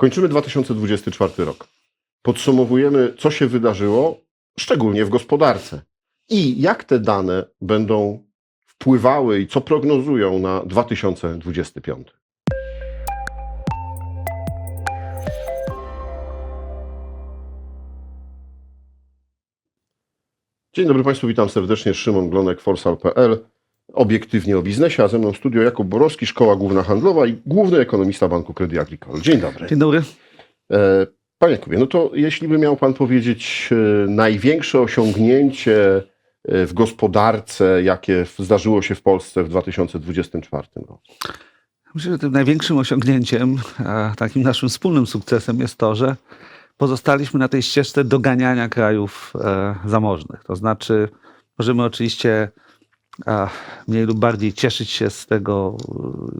Kończymy 2024 rok. Podsumowujemy, co się wydarzyło, szczególnie w gospodarce. I jak te dane będą wpływały i co prognozują na 2025. Dzień dobry Państwu, witam serdecznie. Szymon Glonek, forsal.pl. Obiektywnie o biznesie, a ze mną studio Jakub Borowski, Szkoła Główna Handlowa i główny ekonomista Banku Credit Agricole. Dzień dobry. Dzień dobry. E, Panie Jakubie, no to jeśli by miał Pan powiedzieć e, największe osiągnięcie e, w gospodarce, jakie zdarzyło się w Polsce w 2024 roku. Myślę, że tym największym osiągnięciem, a takim naszym wspólnym sukcesem jest to, że pozostaliśmy na tej ścieżce doganiania krajów zamożnych. To znaczy, możemy oczywiście a, mniej lub bardziej cieszyć się z tego,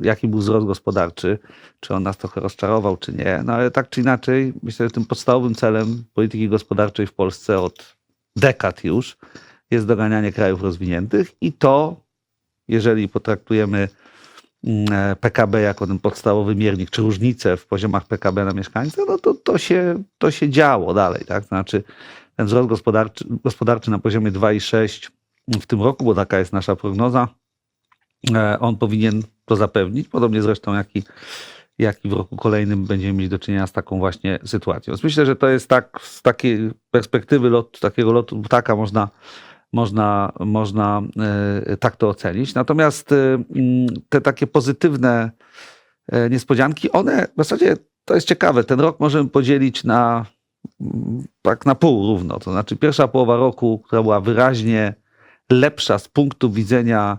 jaki był wzrost gospodarczy, czy on nas trochę rozczarował, czy nie. No ale tak czy inaczej, myślę, że tym podstawowym celem polityki gospodarczej w Polsce od dekad już jest doganianie krajów rozwiniętych i to, jeżeli potraktujemy mm, e, PKB jako ten podstawowy miernik, czy różnice w poziomach PKB na mieszkańca, no to, to, się, to się działo dalej. Tak? Znaczy ten wzrost gospodarczy, gospodarczy na poziomie 2,6 w tym roku, bo taka jest nasza prognoza, e, on powinien to zapewnić, podobnie zresztą jak i, jak i w roku kolejnym będziemy mieć do czynienia z taką właśnie sytuacją. Więc myślę, że to jest tak z takiej perspektywy lot, takiego lotu ptaka można można, można e, tak to ocenić. Natomiast e, te takie pozytywne niespodzianki, one w zasadzie to jest ciekawe. Ten rok możemy podzielić na tak na pół równo. To znaczy pierwsza połowa roku, która była wyraźnie lepsza z punktu widzenia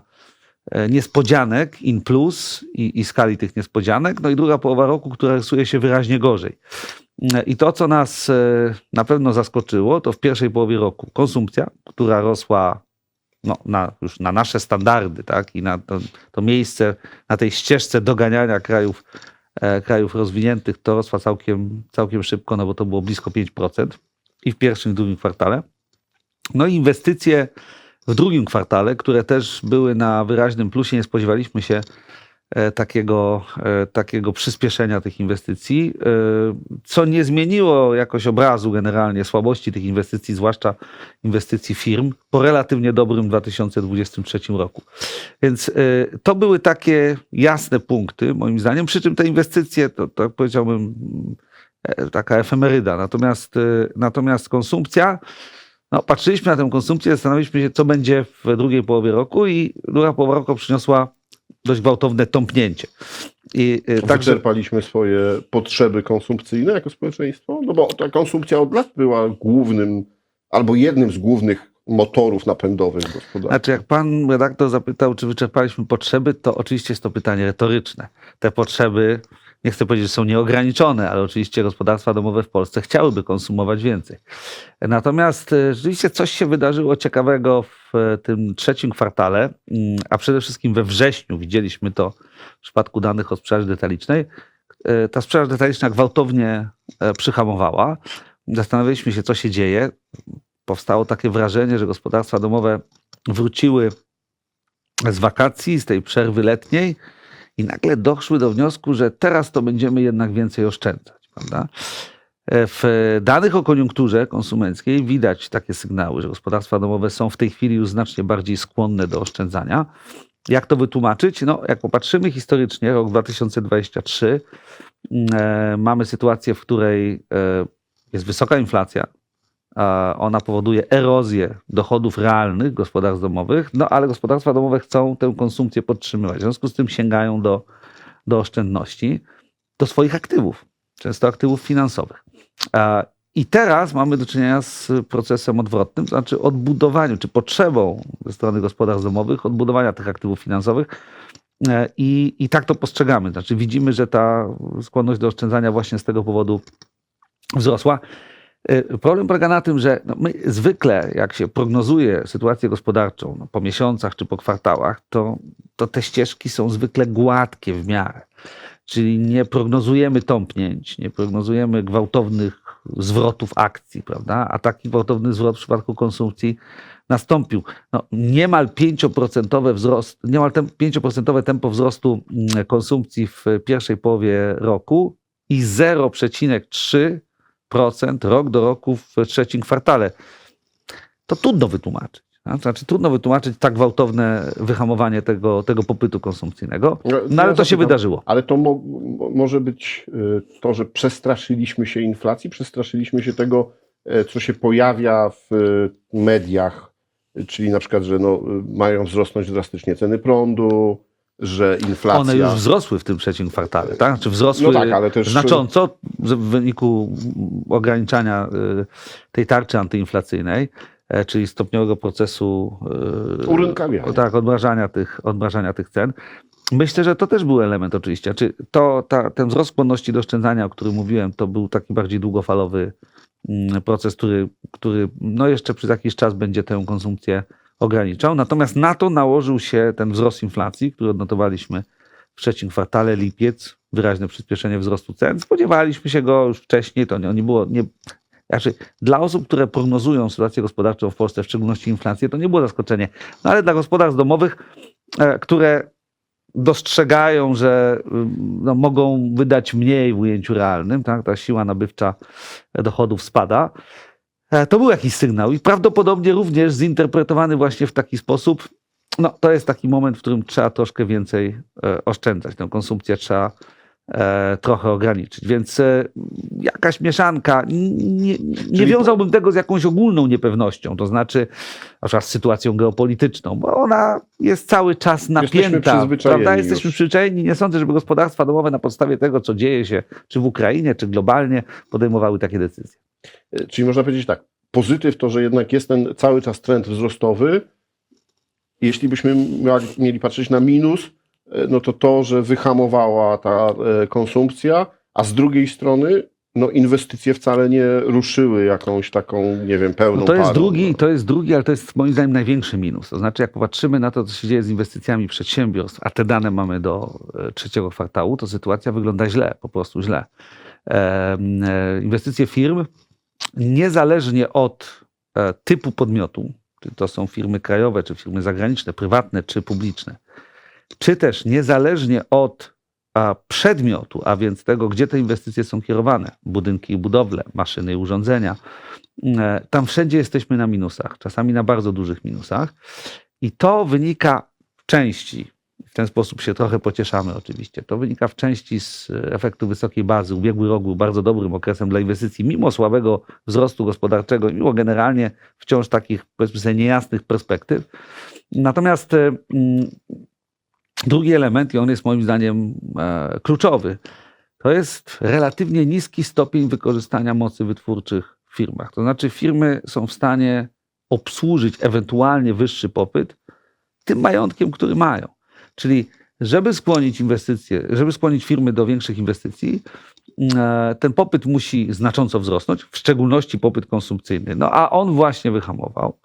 e, niespodzianek in plus i, i skali tych niespodzianek, no i druga połowa roku, która rysuje się wyraźnie gorzej. I to, co nas e, na pewno zaskoczyło, to w pierwszej połowie roku konsumpcja, która rosła no, na, już na nasze standardy, tak, i na to, to miejsce, na tej ścieżce doganiania krajów, e, krajów rozwiniętych, to rosła całkiem, całkiem szybko, no bo to było blisko 5% i w pierwszym, i w drugim kwartale. No i inwestycje w drugim kwartale, które też były na wyraźnym plusie, nie spodziewaliśmy się e, takiego, e, takiego przyspieszenia tych inwestycji, e, co nie zmieniło jakoś obrazu generalnie słabości tych inwestycji, zwłaszcza inwestycji firm, po relatywnie dobrym 2023 roku. Więc to były takie jasne punkty, moim zdaniem, przy czym te inwestycje, to, to powiedziałbym, taka efemeryda. Natomiast, natomiast konsumpcja, no, patrzyliśmy na tę konsumpcję, zastanawialiśmy się, co będzie w drugiej połowie roku i druga połowa roku przyniosła dość gwałtowne tąpnięcie. I y, Także... Wyczerpaliśmy swoje potrzeby konsumpcyjne jako społeczeństwo? No bo ta konsumpcja od lat była głównym albo jednym z głównych motorów napędowych gospodarki. znaczy, jak pan redaktor zapytał, czy wyczerpaliśmy potrzeby, to oczywiście jest to pytanie retoryczne. Te potrzeby, nie chcę powiedzieć, że są nieograniczone, ale oczywiście gospodarstwa domowe w Polsce chciałyby konsumować więcej. Natomiast y, rzeczywiście coś się wydarzyło ciekawego w y, tym trzecim kwartale, mm, a przede wszystkim we wrześniu widzieliśmy to w przypadku danych o sprzedaży detalicznej. Y, Ta sprzedaż detaliczna gwałtownie e, przyhamowała. Zastanawialiśmy się, co się dzieje. Powstało takie wrażenie, że gospodarstwa domowe wróciły z wakacji, z tej przerwy letniej i nagle doszły do wniosku, że teraz to będziemy jednak więcej oszczędzać. Prawda? E, W danych o koniunkturze konsumenckiej widać takie sygnały, że gospodarstwa domowe są w tej chwili już znacznie bardziej skłonne do oszczędzania. Jak to wytłumaczyć? No, jak popatrzymy historycznie, rok 2023, e, mamy sytuację, w której e, jest wysoka inflacja, ona powoduje erozję dochodów realnych gospodarstw domowych, no ale gospodarstwa domowe chcą tę konsumpcję podtrzymywać. W związku z tym sięgają do, do oszczędności, do swoich aktywów, często aktywów finansowych. I teraz mamy do czynienia z procesem odwrotnym, to znaczy odbudowaniu, czy potrzebą ze strony gospodarstw domowych odbudowania tych aktywów finansowych. E, I, I tak to postrzegamy. Znaczy widzimy, że ta skłonność do oszczędzania właśnie z tego powodu wzrosła. Y, Problem polega na tym, że no my zwykle, jak się prognozuje sytuację gospodarczą no po miesiącach czy po kwartałach, to, to te ścieżki są zwykle gładkie w miarę. Czyli nie prognozujemy tąpnięć, nie prognozujemy gwałtownych zwrotów akcji, prawda? A taki gwałtowny zwrot w przypadku konsumpcji nastąpił. No, niemal 5% wzrost, niemal tem- 5% tempo wzrostu mm, konsumpcji w pierwszej połowie roku i 0,3% rok do roku w trzecim kwartale. To trudno wytłumaczyć. tak? Znaczy, trudno wytłumaczyć tak gwałtowne wyhamowanie tego, tego popytu konsumpcyjnego, no ale to się wydarzyło. Ale to mo, mo, może być y, to, że przestraszyliśmy się inflacji, przestraszyliśmy się tego, e, co się pojawia w y, mediach, czyli na przykład, że no, y, mają wzrosnąć drastycznie ceny prądu, że inflacja... One już wzrosły w tym trzecim kwartale, tak? Czy wzrosły No tak, ale też- znacząco w wyniku ograniczania y, tej tarczy antyinflacyjnej, e, czyli stopniowego procesu y, Urynkawiania. tak, odmrażania tych, odmrażania tych cen. Myślę, że to też był element oczywiście. Czy to, ta, ten wzrost skłonności do oszczędzania, o którym mówiłem, to był taki bardziej długofalowy mm, proces, który, który no jeszcze przez jakiś czas będzie tę konsumpcję ograniczał. Natomiast na to nałożył się ten wzrost inflacji, który odnotowaliśmy w trzecim kwartale, lipiec, wyraźne przyspieszenie wzrostu cen. Spodziewaliśmy się go już wcześniej, to nie, nie było, nie, znaczy, dla osób, które prognozują sytuację gospodarczą w Polsce, w szczególności inflację, to nie było zaskoczenie. No ale dla gospodarstw domowych, e, które dostrzegają, że ym, no, mogą wydać mniej w ujęciu realnym, tak? ta siła nabywcza dochodów spada, to był jakiś sygnał i prawdopodobnie również zinterpretowany właśnie w taki sposób, no to jest taki moment, w którym trzeba troszkę więcej e, oszczędzać. Tę konsumpcję trzeba e, trochę ograniczyć. Więc e, jakaś mieszanka. Nie, nie wiązałbym tego z jakąś ogólną niepewnością, to znaczy na przykład z sytuacją geopolityczną, bo ona jest cały czas napięta. przyzwyczajeni Prawda? już. Jesteśmy przyzwyczajeni. Nie sądzę, żeby gospodarstwa domowe na podstawie tego, co dzieje się czy w Ukrainie, czy globalnie, podejmowały takie decyzje. E, Czyli można powiedzieć tak, pozytyw to, że jednak jest ten cały czas trend wzrostowy. Jeśli byśmy mieli, mieli patrzeć na minus, e, no to to, że wyhamowała ta e, konsumpcja, a z drugiej strony no inwestycje wcale nie ruszyły jakąś taką, nie wiem, pełną No to jest parą. drugi, no. to jest drugi, ale to jest moim zdaniem największy minus. To znaczy, jak popatrzymy na to, co się dzieje z inwestycjami przedsiębiorstw, a te dane mamy do trzeciego kwartału, to sytuacja wygląda źle, po prostu źle. E, Inwestycje firm, niezależnie od e, typu podmiotu, czy to są firmy krajowe, czy firmy zagraniczne, prywatne, czy publiczne, czy też niezależnie od przedmiotu, a więc tego, gdzie te inwestycje są kierowane, budynki i budowle, maszyny i urządzenia, e, tam wszędzie jesteśmy na minusach, czasami na bardzo dużych minusach. I to wynika w części, w ten sposób się trochę pocieszamy oczywiście, to wynika w części z efektu wysokiej bazy. Ubiegły rok był bardzo dobrym okresem dla inwestycji, mimo słabego wzrostu gospodarczego, mimo generalnie wciąż takich, powiedzmy sobie, niejasnych perspektyw. Natomiast e, mm, drugi element, i on jest moim zdaniem e, kluczowy, to jest relatywnie niski stopień wykorzystania mocy wytwórczych w firmach. To znaczy, firmy są w stanie obsłużyć ewentualnie wyższy popyt tym majątkiem, który mają. Czyli, żeby skłonić inwestycje, żeby skłonić firmy do większych inwestycji, e, ten popyt musi znacząco wzrosnąć, w szczególności popyt konsumpcyjny. No a on właśnie wyhamował,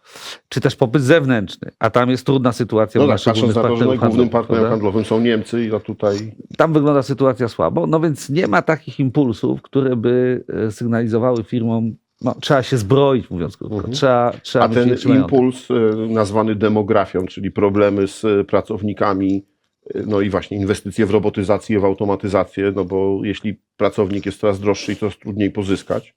czy też popyt zewnętrzny, a tam jest trudna sytuacja No tak, patrząc na to, że partnerów głównym partnerem handlowym są Niemcy i to tutaj tam wygląda sytuacja słabo, no więc nie ma takich impulsów, które by e, sygnalizowały firmom, no, trzeba się zbroić, mówiąc krótko, Mhm. trzeba, trzeba A ten impuls e, nazwany demografią, czyli problemy z e, pracownikami, e, no i właśnie inwestycje w robotyzację, w automatyzację, no bo jeśli pracownik jest coraz droższy i coraz trudniej pozyskać,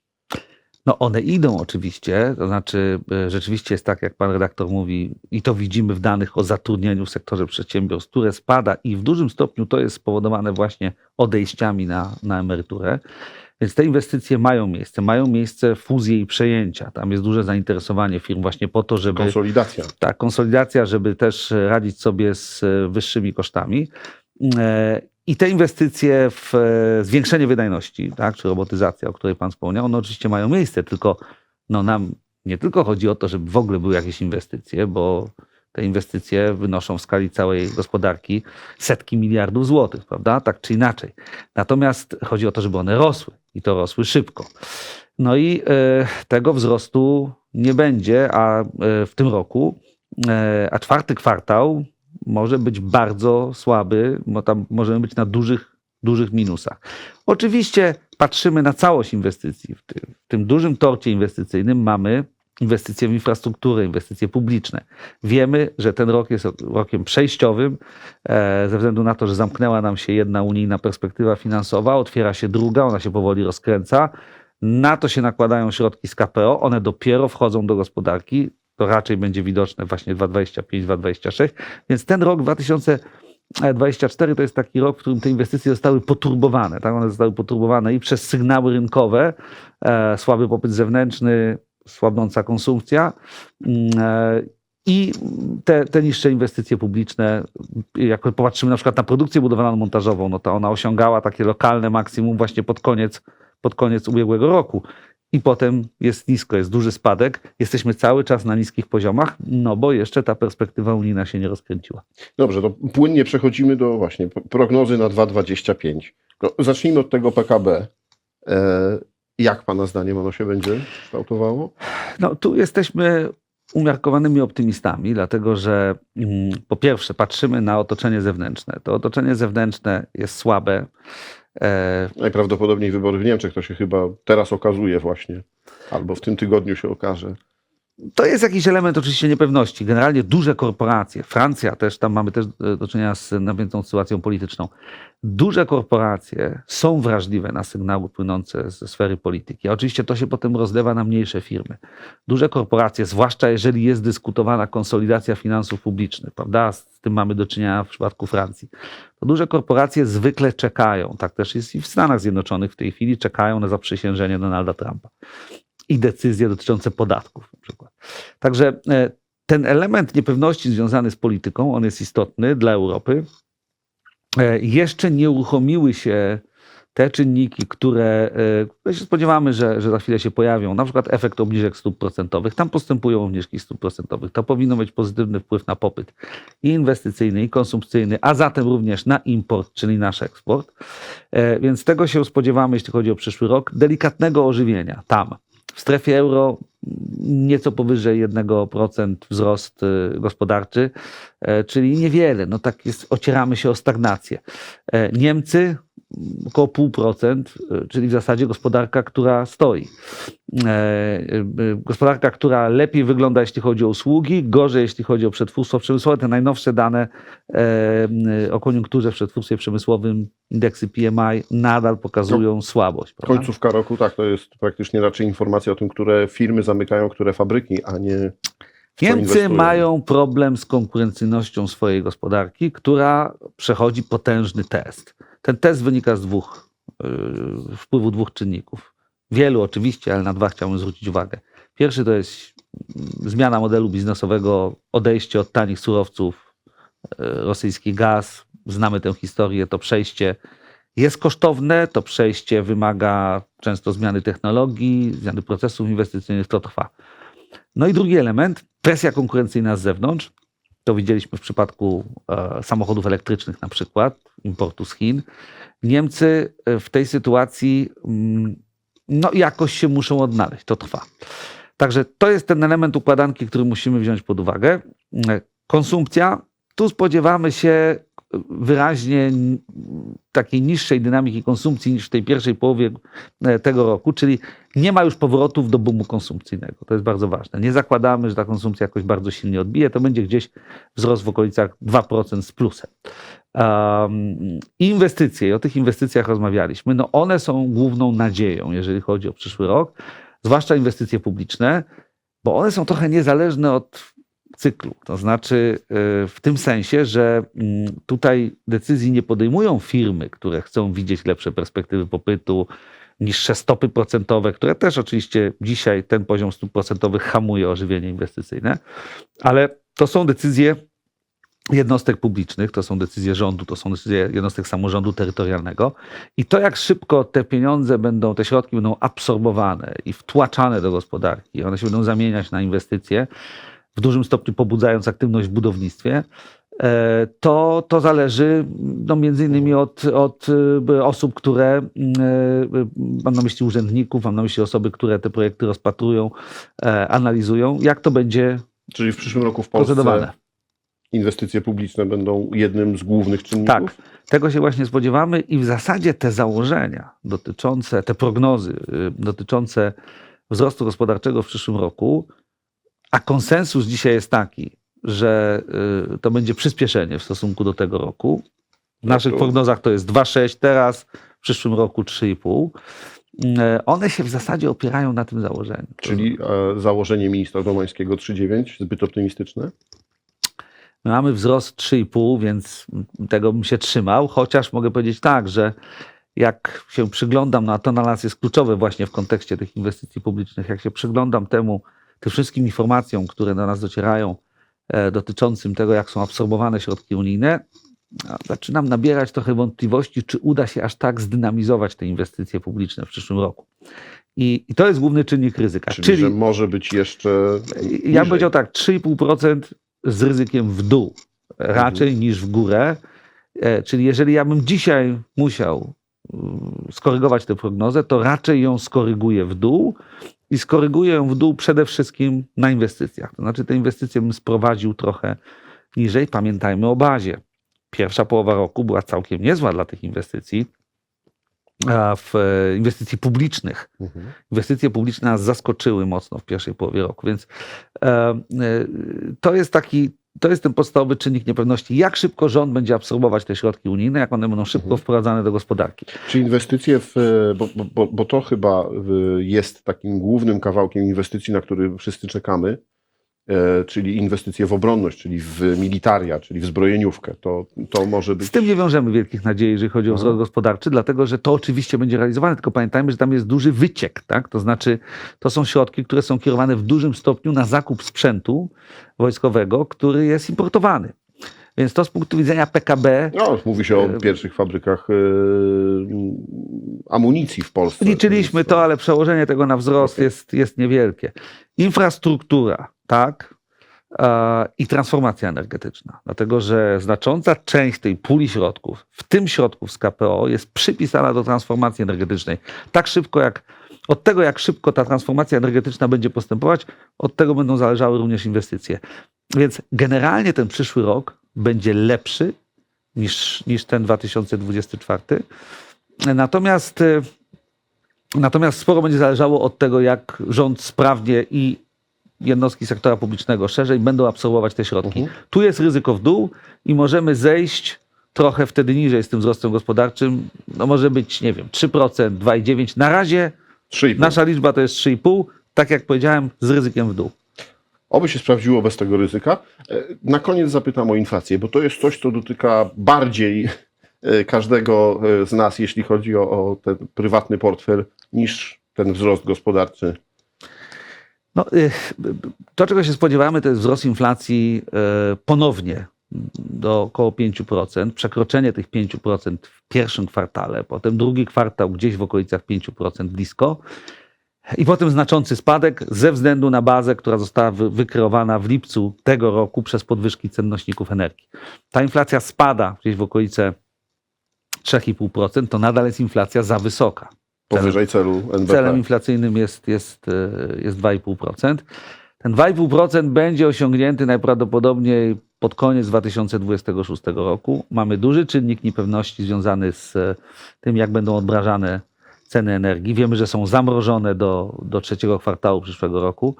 No one idą oczywiście, to znaczy rzeczywiście jest tak, jak pan redaktor mówi i to widzimy w danych o zatrudnieniu w sektorze przedsiębiorstw, które spada i w dużym stopniu to jest spowodowane właśnie odejściami na, na emeryturę. Więc te inwestycje mają miejsce, mają miejsce fuzje i przejęcia. Tam jest duże zainteresowanie firm właśnie po to, żeby konsolidacja. ta konsolidacja, żeby też radzić sobie z wyższymi kosztami. E, I te inwestycje w e, zwiększenie wydajności, tak, czy robotyzacja, o której Pan wspomniał, one oczywiście mają miejsce, tylko no, nam nie tylko chodzi o to, żeby w ogóle były jakieś inwestycje, bo te inwestycje wynoszą w skali całej gospodarki setki miliardów złotych, prawda? Tak czy inaczej. Natomiast chodzi o to, żeby one rosły i to rosły szybko. No i e, tego wzrostu nie będzie, a e, w tym roku, e, a czwarty kwartał może być bardzo słaby, bo tam możemy być na dużych, dużych minusach. Oczywiście patrzymy na całość inwestycji. W tym, w tym dużym torcie inwestycyjnym mamy inwestycje w infrastrukturę, inwestycje publiczne. Wiemy, że ten rok jest rokiem przejściowym, e, ze względu na to, że zamknęła nam się jedna unijna perspektywa finansowa, otwiera się druga, ona się powoli rozkręca. Na to się nakładają środki z KPO, one dopiero wchodzą do gospodarki. To raczej będzie widoczne właśnie 2025-2026. Więc ten rok 2024 to jest taki rok, w którym te inwestycje zostały poturbowane. Tak? One zostały poturbowane i przez sygnały rynkowe, e, słaby popyt zewnętrzny, słabnąca konsumpcja. mm, e, I te, te niższe inwestycje publiczne, jak popatrzymy na przykład na produkcję budowlaną montażową, no to ona osiągała takie lokalne maksimum właśnie pod koniec, pod koniec ubiegłego roku. I potem jest nisko, jest duży spadek. Jesteśmy cały czas na niskich poziomach, no bo jeszcze ta perspektywa unijna się nie rozkręciła. Dobrze, to płynnie przechodzimy do właśnie prognozy na 2,25. No, zacznijmy od tego PKB. Jak Pana zdaniem ono się będzie kształtowało? No, tu jesteśmy umiarkowanymi optymistami, dlatego że mm, po pierwsze patrzymy na otoczenie zewnętrzne. To otoczenie zewnętrzne jest słabe. E, Najprawdopodobniej wybory w Niemczech to się chyba teraz okazuje właśnie, albo w tym tygodniu się okaże. To jest jakiś element oczywiście niepewności. Generalnie duże korporacje, Francja też, tam mamy też e, do czynienia z napiętą sytuacją polityczną. Duże korporacje są wrażliwe na sygnały płynące ze sfery polityki. A oczywiście to się potem rozlewa na mniejsze firmy. Duże korporacje, zwłaszcza jeżeli jest dyskutowana konsolidacja finansów publicznych, prawda? Z tym mamy do czynienia w przypadku Francji. To duże korporacje zwykle czekają, tak też jest i w Stanach Zjednoczonych w tej chwili, czekają na zaprzysiężenie Donalda Trumpa i decyzje dotyczące podatków na przykład. Także e, ten element niepewności związany z polityką, on jest istotny dla Europy. E, Jeszcze nie uruchomiły się te czynniki, które, e, się spodziewamy, że, że za chwilę się pojawią, na przykład efekt obniżek stóp procentowych. Tam postępują obniżki stóp procentowych. To powinno mieć pozytywny wpływ na popyt i inwestycyjny, i konsumpcyjny, a zatem również na import, czyli nasz eksport. Więc tego się spodziewamy, jeśli chodzi o przyszły rok. Delikatnego ożywienia tam. W strefie euro nieco powyżej 1% wzrost y, gospodarczy, czyli niewiele. No tak jest, ocieramy się o stagnację. E, Niemcy około 0,5%, y, czyli w zasadzie gospodarka, która stoi. E, Gospodarka, która lepiej wygląda, jeśli chodzi o usługi, gorzej, jeśli chodzi o przetwórstwo przemysłowe. Te najnowsze dane e, o koniunkturze w przetwórstwie przemysłowym, indeksy PMI nadal pokazują słabość. prawda? Końcówka roku, tak, to jest praktycznie raczej informacja o tym, które firmy zamykają, które fabryki, a nie Niemcy mają problem z konkurencyjnością swojej gospodarki, która przechodzi potężny test. Ten test wynika z dwóch, yy, wpływu dwóch czynników. Wielu oczywiście, ale na dwa chciałbym zwrócić uwagę. Pierwszy to jest mm, zmiana modelu biznesowego, odejście od tanich surowców, yy, rosyjski gaz. Znamy tę historię, to przejście jest kosztowne, to przejście wymaga często zmiany technologii, zmiany procesów inwestycyjnych, to trwa. No i drugi element, presja konkurencyjna z zewnątrz. To widzieliśmy w przypadku e, samochodów elektrycznych na przykład, importu z Chin. Niemcy e, w tej sytuacji mm, no jakoś się muszą odnaleźć, to trwa. Także to jest ten element układanki, który musimy wziąć pod uwagę. E, Konsumpcja, tu spodziewamy się wyraźnie takiej niższej dynamiki konsumpcji niż w tej pierwszej połowie e, tego roku, czyli nie ma już powrotów do boomu konsumpcyjnego. To jest bardzo ważne. Nie zakładamy, że ta konsumpcja jakoś bardzo silnie odbije. To będzie gdzieś wzrost w okolicach 2% z plusem. Um, inwestycje, o tych inwestycjach rozmawialiśmy, no one są główną nadzieją, jeżeli chodzi o przyszły rok, zwłaszcza inwestycje publiczne, bo one są trochę niezależne od cyklu. To znaczy y, w tym sensie, że mm, tutaj decyzji nie podejmują firmy, które chcą widzieć lepsze perspektywy popytu, niższe stopy procentowe, które też oczywiście dzisiaj ten poziom stóp procentowych hamuje ożywienie inwestycyjne, ale to są decyzje jednostek publicznych, to są decyzje rządu, to są decyzje jednostek samorządu terytorialnego i to jak szybko te pieniądze będą, te środki będą absorbowane i wtłaczane do gospodarki, one się będą zamieniać na inwestycje, w dużym stopniu pobudzając aktywność w budownictwie, e, to, to zależy no, między innymi od, od y, osób, które, y, y, mam na myśli urzędników, mam na myśli osoby, które te projekty rozpatrują, e, analizują, jak to będzie Czyli w przyszłym roku w Polsce inwestycje publiczne będą jednym z głównych czynników? Tak, tego się właśnie spodziewamy i w zasadzie te założenia dotyczące, te prognozy y, dotyczące wzrostu gospodarczego w przyszłym roku a konsensus dzisiaj jest taki, że y, to będzie przyspieszenie w stosunku do tego roku. W No naszych prognozach to jest 2,6 teraz, w przyszłym roku 3,5. Y, One się w zasadzie opierają na tym założeniu. Czyli e, założenie ministra Domańskiego 3,9 zbyt optymistyczne? My mamy wzrost 3,5, więc tego bym się trzymał, chociaż mogę powiedzieć tak, że jak się przyglądam, no a to na nas jest kluczowe właśnie w kontekście tych inwestycji publicznych, jak się przyglądam temu, tym wszystkim informacjom, które do nas docierają e, dotyczącym tego, jak są absorbowane środki unijne, zaczynam nabierać trochę wątpliwości, czy uda się aż tak zdynamizować te inwestycje publiczne w przyszłym roku. I, i to jest główny czynnik ryzyka. Czyli, że może być jeszcze Ja bym niżej. powiedział tak, 3,5% z ryzykiem w dół raczej niż w górę. E, Czyli jeżeli ja bym dzisiaj musiał mm, skorygować tę prognozę, to raczej ją skoryguję w dół i skoryguję ją w dół przede wszystkim na inwestycjach. To znaczy te inwestycje bym sprowadził trochę niżej. Pamiętajmy o bazie. Pierwsza połowa roku była całkiem niezła dla tych inwestycji, a w e, inwestycji publicznych Mhm. inwestycje publiczne nas zaskoczyły mocno w pierwszej połowie roku, więc e, e, to jest taki, to jest ten podstawowy czynnik niepewności. Jak szybko rząd będzie absorbować te środki unijne, jak one będą szybko Mhm. wprowadzane do gospodarki. Czy inwestycje w. Bo, bo- bo, bo to chyba y, jest takim głównym kawałkiem inwestycji, na który wszyscy czekamy, e, czyli inwestycje w obronność, czyli w militaria, czyli w zbrojeniówkę. To, to może być. Z tym nie wiążemy wielkich nadziei, jeżeli chodzi o Mhm. wzrost gospodarczy, dlatego że to oczywiście będzie realizowane, tylko pamiętajmy, że tam jest duży wyciek, tak? To znaczy, to są środki, które są kierowane w dużym stopniu na zakup sprzętu wojskowego, który jest importowany. Więc to z punktu widzenia PKB No, mówi się o E, pierwszych fabrykach e, amunicji w Polsce. Liczyliśmy to, ale przełożenie tego na wzrost Okej. jest, jest niewielkie. Infrastruktura, tak, e, i transformacja energetyczna. Dlatego, że znacząca część tej puli środków, w tym środków z KPO, jest przypisana do transformacji energetycznej. Tak szybko jak, od tego jak szybko ta transformacja energetyczna będzie postępować, od tego będą zależały również inwestycje. Więc generalnie ten przyszły rok będzie lepszy niż, niż ten 2024. Natomiast y, Natomiast sporo będzie zależało od tego, jak rząd sprawnie i jednostki sektora publicznego szerzej będą absorbować te środki. Mhm. Tu jest ryzyko w dół i możemy zejść trochę wtedy niżej z tym wzrostem gospodarczym. No może być, nie wiem, 3%, 2,9%. Na razie 3,5. nasza liczba to jest 3,5%. Tak jak powiedziałem, z ryzykiem w dół. Oby się sprawdziło bez tego ryzyka. E, Na koniec zapytam o inflację, bo to jest coś, co dotyka bardziej e, każdego e, z nas, jeśli chodzi o, o ten prywatny portfel, niż ten wzrost gospodarczy. No, y, to, czego się spodziewamy, to jest wzrost inflacji y, ponownie do około 5%, przekroczenie tych 5% w pierwszym kwartale, potem drugi kwartał gdzieś w okolicach 5% blisko i potem znaczący spadek ze względu na bazę, która została wy- wykreowana w lipcu tego roku przez podwyżki cen nośników energii. Ta inflacja spada gdzieś w okolice 3,5%, to nadal jest inflacja za wysoka. Powyżej celu NBP. Celem inflacyjnym jest, jest, e, jest 2,5%. Ten 2,5% będzie osiągnięty najprawdopodobniej pod koniec 2026 roku. Mamy duży czynnik niepewności związany z e, tym, jak będą odmrażane ceny energii. Wiemy, że są zamrożone do, do trzeciego kwartału przyszłego roku.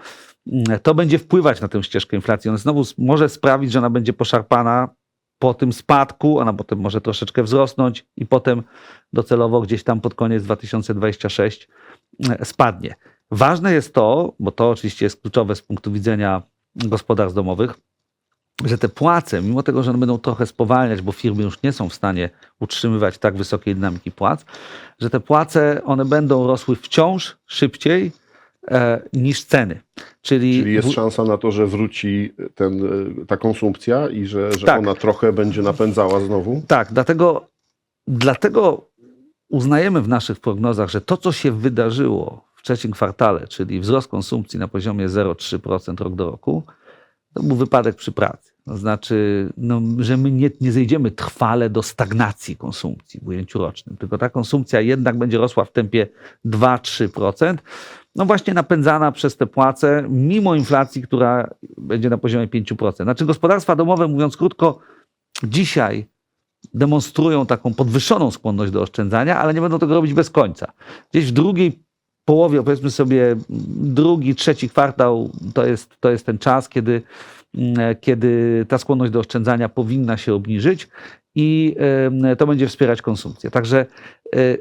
Mm, To będzie wpływać na tę ścieżkę inflacji. Ona znowu może sprawić, że ona będzie poszarpana po tym spadku, ona potem może troszeczkę wzrosnąć i potem docelowo gdzieś tam pod koniec 2026 e, spadnie. Ważne jest to, bo to oczywiście jest kluczowe z punktu widzenia gospodarstw domowych, że te płace, mimo tego, że one będą trochę spowalniać, bo firmy już nie są w stanie utrzymywać tak wysokiej dynamiki płac, że te płace one będą rosły wciąż szybciej niż ceny. Czyli, Czyli jest szansa na to, że wróci ten, e, ta konsumpcja i że, że Tak. ona trochę będzie napędzała znowu. Tak, dlatego, dlatego uznajemy w naszych prognozach, że to, co się wydarzyło w trzecim kwartale, czyli wzrost konsumpcji na poziomie 0,3% rok do roku, to był wypadek przy pracy. To znaczy, no, że my nie, nie zejdziemy trwale do stagnacji konsumpcji w ujęciu rocznym, tylko ta konsumpcja jednak będzie rosła w tempie 2-3%, no właśnie napędzana przez te płace, mimo inflacji, która będzie na poziomie 5%. Znaczy gospodarstwa domowe, mówiąc krótko, dzisiaj demonstrują taką podwyższoną skłonność do oszczędzania, ale nie będą tego robić bez końca. Gdzieś w drugiej połowie, powiedzmy sobie drugi, trzeci kwartał to jest, to jest ten czas, kiedy, mm, kiedy ta skłonność do oszczędzania powinna się obniżyć i to będzie wspierać konsumpcję. Także e,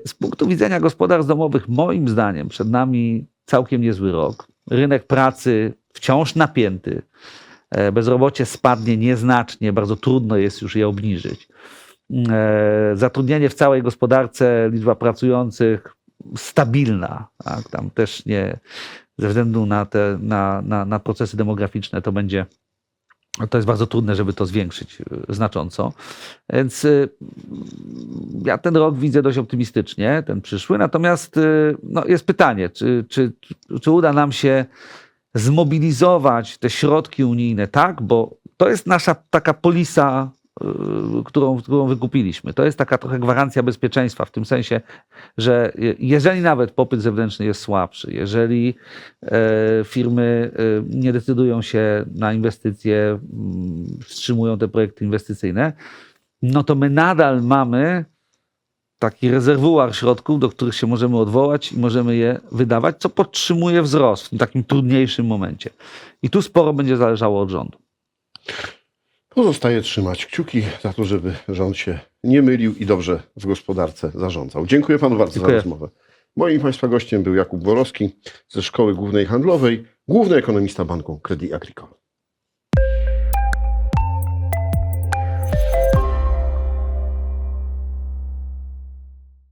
z punktu widzenia gospodarstw domowych, moim zdaniem, przed nami całkiem niezły rok. Rynek pracy wciąż napięty. E, Bezrobocie spadnie nieznacznie, bardzo trudno jest już je obniżyć. E, Zatrudnienie w całej gospodarce, liczba pracujących stabilna, tak? tam też nie ze względu na te na, na, na procesy demograficzne to będzie to jest bardzo trudne, żeby to zwiększyć e, znacząco. Więc y, ja ten rok widzę dość optymistycznie, ten przyszły. Natomiast y, no, jest pytanie, czy, czy, czy uda nam się zmobilizować te środki unijne tak, bo to jest nasza taka polisa, y, którą, którą wykupiliśmy. To jest taka trochę gwarancja bezpieczeństwa w tym sensie, że je- jeżeli nawet popyt zewnętrzny jest słabszy, jeżeli e, firmy e, nie decydują się na inwestycje, mm, wstrzymują te projekty inwestycyjne, no to my nadal mamy taki rezerwuar środków, do których się możemy odwołać i możemy je wydawać, co podtrzymuje wzrost w takim trudniejszym momencie. I tu sporo będzie zależało od rządu. Pozostaje trzymać kciuki za to, żeby rząd się nie mylił i dobrze w gospodarce zarządzał. Dziękuję panu bardzo Dziękuję. za rozmowę. Moim państwa gościem był Jakub Borowski ze Szkoły Głównej Handlowej, główny ekonomista Banku Credit Agricole.